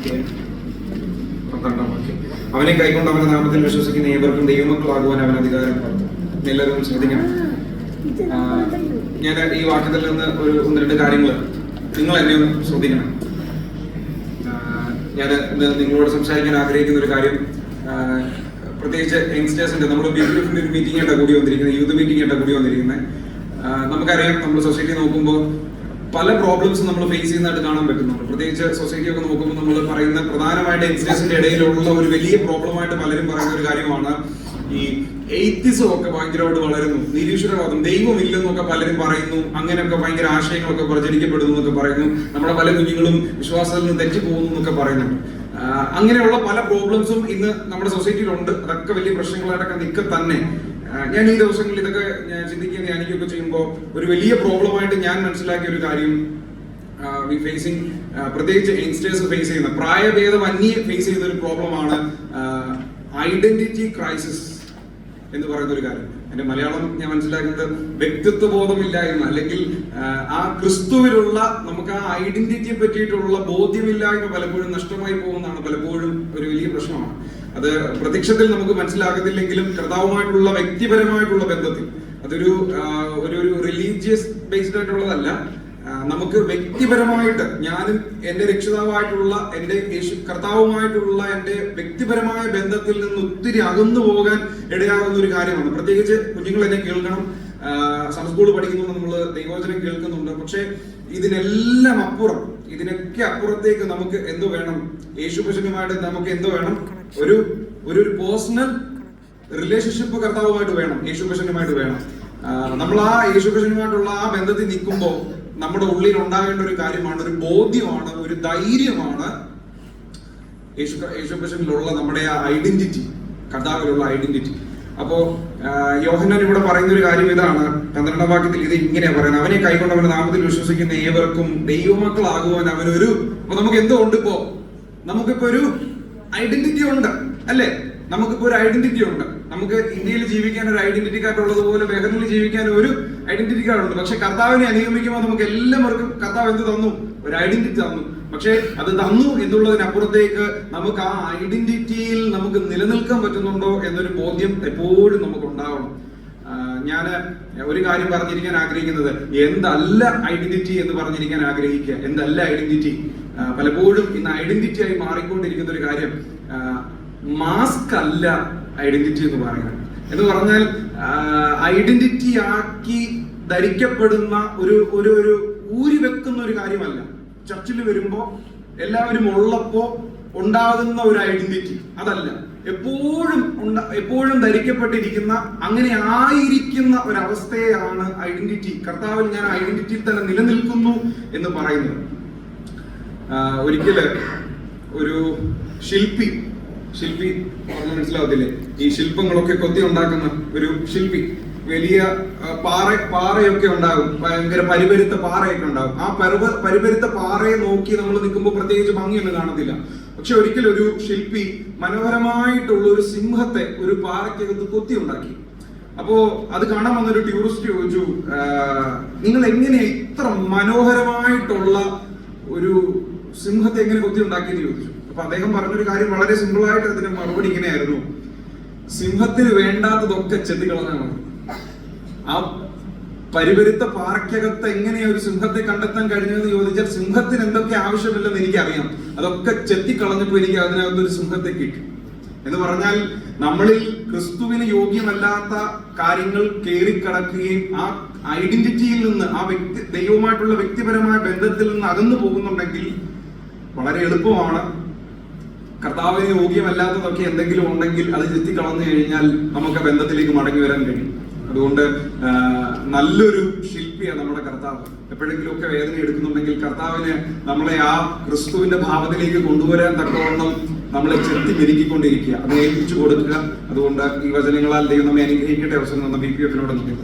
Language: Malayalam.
അധ്യായം പന്ത്രണ്ടാം വാക്യം. അവനെ കൈകൊണ്ട് അവന്റെ നാമത്തിൽ വിശ്വസിക്കുന്ന ഏവർക്കും ദൈവമക്കളാകുവാൻ അവൻ അധികാരം കൊടുത്തു. എല്ലാവരും ശ്രദ്ധിക്കണം. ഞാൻ ഈ വാക്യത്തിൽ നിന്ന് ഒരു ഒന്ന് രണ്ട് കാര്യങ്ങൾ നിങ്ങൾ എന്നെ ഒന്ന് ശ്രദ്ധിക്കണം. ഞാൻ നിങ്ങളോട് സംസാരിക്കാൻ ആഗ്രഹിക്കുന്ന ഒരു കാര്യം പ്രത്യേകിച്ച് യങ്സ്റ്റേഴ്സിന്റെ നമ്മുടെ ബിസിനസിന്റെ ഒരു മീറ്റിംഗ് ആയിട്ടാണ് കൂടി വന്നിരിക്കുന്നത് യൂത്ത് മീറ്റിംഗ് ആയിട്ടാണ് കൂടി വന്നിരിക്കുന്നത്. നമുക്കറിയാം നമ്മൾ സൊസൈറ്റി നോക്കുമ്പോൾ പല പ്രോബ്ലംസും നമ്മൾ ഫേസ് ചെയ്യുന്നതായിട്ട് കാണാൻ പറ്റുന്നുണ്ട്. പ്രത്യേകിച്ച് സൊസൈറ്റി ഒക്കെ നോക്കുമ്പോൾ നമ്മൾ പറയുന്ന പ്രധാനമായിട്ട് യങ്സ്റ്റേഴ്സിന്റെ ഇടയിലുള്ള ഒരു വലിയ പ്രോബ്ലമായിട്ട് പലരും പറയുന്ന ഒരു കാര്യമാണ് ഈ എയ്ത്തിസം ഒക്കെ ഭയങ്കരമായിട്ട് വളരുന്നു. നിരീശ്വരവാദം ദൈവമില്ലെന്നൊക്കെ പലരും പറയുന്നു. അങ്ങനെയൊക്കെ ഭയങ്കര ആശയങ്ങളൊക്കെ പ്രചരിക്കപ്പെടുന്നു എന്നൊക്കെ പറയുന്നു. നമ്മുടെ പല കുഞ്ഞുങ്ങളും വിശ്വാസത്തിൽ നിന്ന് തെറ്റിപ്പോകുന്നു എന്നൊക്കെ പറയുന്നുണ്ട്. അങ്ങനെയുള്ള പല പ്രോബ്ലംസും ഇന്ന് നമ്മുടെ സൊസൈറ്റിയിലുണ്ട് അതൊക്കെ വലിയ പ്രശ്നങ്ങളായിട്ടൊക്കെ നിൽക്കെ തന്നെ ഞാൻ ഈ ദിവസങ്ങളിൽ ഇതൊക്കെ ചിന്തിക്കുകയും ധ്യാനിക്കുകയൊക്കെ ചെയ്യുമ്പോൾ ഒരു വലിയ പ്രോബ്ലമായിട്ട് ഞാൻ മനസ്സിലാക്കിയ ഒരു കാര്യം വി ഫേസിങ് പ്രത്യേകിച്ച് യങ്സ്റ്റേഴ്സ് ഫേസ് ചെയ്യുന്ന പ്രായഭേദം അന്യെ ഫേസ് ചെയ്യുന്ന ഒരു പ്രോബ്ലമാണ് ഐഡന്റിറ്റി ക്രൈസിസ് എന്ന് പറയുന്ന ഒരു കാര്യം. എന്റെ മലയാളം ഞാൻ മനസ്സിലാക്കുന്നത് വ്യക്തിത്വ ബോധമില്ലായ്മ അല്ലെങ്കിൽ ആ ക്രിസ്തുവിലുള്ള നമുക്ക് ആ ഐഡന്റിറ്റിയെ പറ്റിയിട്ടുള്ള ബോധ്യമില്ലായ്മ പലപ്പോഴും നഷ്ടമായി പോകുന്നതാണ് പലപ്പോഴും ഒരു വലിയ പ്രശ്നമാണ്. അത് പ്രത്യക്ഷത്തിൽ നമുക്ക് മനസ്സിലാകത്തില്ലെങ്കിലും കർത്താവുമായിട്ടുള്ള വ്യക്തിപരമായിട്ടുള്ള ബന്ധത്തിൽ അതൊരു ഒരു ഒരു റിലീജിയസ് ബേസ്ഡ് ആയിട്ടുള്ളതല്ല. നമുക്ക് വ്യക്തിപരമായിട്ട് ഞാനും എന്റെ രക്ഷിതാവായിട്ടുള്ള എന്റെ യേശു കർത്താവുമായിട്ടുള്ള എന്റെ വ്യക്തിപരമായ ബന്ധത്തിൽ നിന്ന് ഒത്തിരി അകന്നു പോകാൻ ഇടയാകുന്ന ഒരു കാര്യമാണ്. പ്രത്യേകിച്ച് കുഞ്ഞുങ്ങൾ എന്നെ കേൾക്കണം. സ്കൂൾ പഠിക്കുന്നുണ്ട് നമ്മൾ ദൈവവചനം കേൾക്കുന്നുണ്ട്. പക്ഷെ ഇതിനെല്ലാം അപ്പുറം ഇതിനൊക്കെ അപ്പുറത്തേക്ക് നമുക്ക് എന്തോ വേണം? യേശു പശുനുമായിട്ട് നമുക്ക് എന്തോ വേണം? ഒരു ഒരു പേഴ്സണൽ റിലേഷൻഷിപ്പ് കർത്താവുമായിട്ട് വേണം. യേശു പശുനുമായിട്ട് വേണം. നമ്മൾ ആ യേശു കൃഷ്ണനുമായിട്ടുള്ള ആ ബന്ധത്തിൽ നിൽക്കുമ്പോൾ നമ്മുടെ ഉള്ളിൽ ഉണ്ടാകേണ്ട ഒരു കാര്യമാണ് ഒരു ബോധ്യമാണ് ഒരു ധൈര്യമാണ് യേശു യേശു കൃഷ്ണനിലുള്ള നമ്മുടെ ആ ഐഡന്റിറ്റി കർത്താവിലുള്ള ഐഡന്റിറ്റി അപ്പോ യോഹന്നാൻ ഇവിടെ പറയുന്ന ഒരു കാര്യം ഇതാണ്. പന്ത്രണ്ടാം വാക്യത്തിൽ ഇത് ഇങ്ങനെയാ പറയുന്നത്. അവനെ കൈകൊണ്ട് നാമത്തിൽ വിശ്വസിക്കുന്ന ഏവർക്കും ദൈവമക്കളാകുവാൻ അവനൊരു നമുക്ക് എന്തോ ഉണ്ട് ഇപ്പോ? നമുക്കിപ്പോ ഒരു ഐഡന്റിറ്റി ഉണ്ട് അല്ലേ? നമുക്കിപ്പോ ഒരു ഐഡന്റിറ്റി ഉണ്ട്. നമുക്ക് ഇന്ത്യയിൽ ജീവിക്കാൻ ഒരു ഐഡന്റിറ്റി കാർഡ് ഉള്ളതുപോലെ വേഗത്തിൽ ജീവിക്കാൻ ഒരു ഐഡന്റിറ്റി കാർഡ് ഉണ്ട്. പക്ഷെ കർത്താവിനെ അനുഗമിക്കുമ്പോൾ നമുക്ക് എല്ലാവർക്കും കർത്താവ് എന്ത് തന്നു? ഒരു ഐഡന്റിറ്റി തന്നു. പക്ഷെ അത് തന്നു എന്നുള്ളതിനപ്പുറത്തേക്ക് നമുക്ക് ആ ഐഡന്റിറ്റിയിൽ നമുക്ക് നിലനിൽക്കാൻ പറ്റുന്നുണ്ടോ എന്നൊരു ബോധ്യം എപ്പോഴും നമുക്ക് ഉണ്ടാവണം ഞാൻ ഒരു കാര്യം പറഞ്ഞിരിക്കാൻ ആഗ്രഹിക്കുന്നത്. എന്തല്ല ഐഡന്റിറ്റി എന്ന് പറഞ്ഞിരിക്കാൻ ആഗ്രഹിക്കുക? എന്തല്ല ഐഡന്റിറ്റി പലപ്പോഴും ഇന്ന് ഐഡന്റിറ്റി ആയി മാറിക്കൊണ്ടിരിക്കുന്ന ഒരു കാര്യം മാസ്ക് അല്ല ഐഡന്റിറ്റി എന്ന് പറയുന്നത്. എന്ന് പറഞ്ഞാൽ ഐഡന്റിറ്റി ആക്കി ധരിക്കപ്പെടുന്ന ഒരു ഒരു ഒരു ഊരി വെക്കുന്ന ഒരു കാര്യമല്ല. ചർച്ചിൽ വരുമ്പോ എല്ലാവരും ഉള്ളപ്പോ ഉണ്ടാകുന്ന ഒരു ഐഡന്റിറ്റി അതല്ല. എപ്പോഴും എപ്പോഴും ധരിക്കപ്പെട്ടിരിക്കുന്ന അങ്ങനെ ആയിരിക്കുന്ന ഒരവസ്ഥയാണ് ഐഡന്റിറ്റി കർത്താവിൽ ഞാൻ ഐഡന്റിറ്റിയിൽ തന്നെ നിലനിൽക്കുന്നു എന്ന് പറയുന്നത്. ഒരിക്കൽ ഒരു ശില്പി ശില്പി പറഞ്ഞു മനസ്സിലാവത്തില്ലേ? ഈ ശില്പങ്ങളൊക്കെ കൊത്തി ഉണ്ടാക്കുന്ന ഒരു ശില്പി വലിയ പാറ പാറയൊക്കെ ഉണ്ടാകും. ഭയങ്കര പരിപരുത്ത പാറയൊക്കെ ഉണ്ടാകും. ആ പരുവ പരിപരുത്ത പാറയെ നോക്കി നമ്മൾ നിൽക്കുമ്പോൾ പ്രത്യേകിച്ച് ഭംഗിയൊന്നും കാണത്തില്ല. പക്ഷെ ഒരിക്കലും ഒരു ശില്പി മനോഹരമായിട്ടുള്ള ഒരു സിംഹത്തെ ഒരു പാറയ്ക്കകത്ത് കൊത്തി ഉണ്ടാക്കി. അപ്പോ അത് കാണാൻ വന്നൊരു ടൂറിസ്റ്റ് ചോദിച്ചു നിങ്ങൾ എങ്ങനെയാ ഇത്ര മനോഹരമായിട്ടുള്ള ഒരു സിംഹത്തെ എങ്ങനെ കൊത്തി ഉണ്ടാക്കിയെന്ന് ചോദിച്ചു? അപ്പൊ അദ്ദേഹം പറഞ്ഞൊരു കാര്യം വളരെ സിമ്പിൾ ആയിട്ട് അതിന് മറുപടി ഇങ്ങനെയായിരുന്നു. സിംഹത്തിന് വേണ്ടാത്തതൊക്കെ ചെത്തിക്കളഞ്ഞാണ് ആ പരിവരുത്ത പാറയ്ക്കകത്ത് എങ്ങനെയാ ഒരു സിംഹത്തെ കണ്ടെത്താൻ കഴിഞ്ഞതെന്ന് ചോദിച്ചാൽ സിംഹത്തിന് എന്തൊക്കെ ആവശ്യമില്ലെന്ന് എനിക്കറിയാം. അതൊക്കെ ചെത്തിക്കളഞ്ഞപ്പോ എനിക്ക് അതിനകത്ത് ഒരു സിംഹത്തെ കിട്ടി. എന്ന് പറഞ്ഞാൽ നമ്മളിൽ ക്രിസ്തുവിന് യോഗ്യമല്ലാത്ത കാര്യങ്ങൾ കയറിക്കടക്കുകയും ആ ഐഡന്റിറ്റിയിൽ നിന്ന് ആ വ്യക്തി ദൈവവുമായിട്ടുള്ള വ്യക്തിപരമായ ബന്ധത്തിൽ നിന്ന് അകന്നു പോകുന്നുണ്ടെങ്കിൽ വളരെ എളുപ്പമാണ്. കർത്താവിന് യോഗ്യമല്ലാത്തതൊക്കെ എന്തെങ്കിലും ഉണ്ടെങ്കിൽ അത് ചെത്തി കളഞ്ഞു കഴിഞ്ഞാൽ നമുക്ക് ബന്ധത്തിലേക്ക് മടങ്ങി വരാൻ കഴിയും. അതുകൊണ്ട് നല്ലൊരു ശില്പിയാണ് നമ്മുടെ കർത്താവ്. എപ്പോഴെങ്കിലും ഒക്കെ വേദന എടുക്കുന്നുണ്ടെങ്കിൽ കർത്താവിന് നമ്മളെ ആ ക്രിസ്തുവിന്റെ ഭാവത്തിലേക്ക് കൊണ്ടുവരാൻ തക്കവണ്ണം നമ്മളെ ചെത്തി മെരുക്കിക്കൊണ്ടിരിക്കുക. അത് ഏൽപ്പിച്ചു കൊടുക്കുക. അതുകൊണ്ട് ഈ വചനങ്ങളാൽ ദൈവം നമ്മെ അനുഗ്രഹിക്കേണ്ട അവസരം തന്ന ബി പി എഫിനോട് നന്ദി.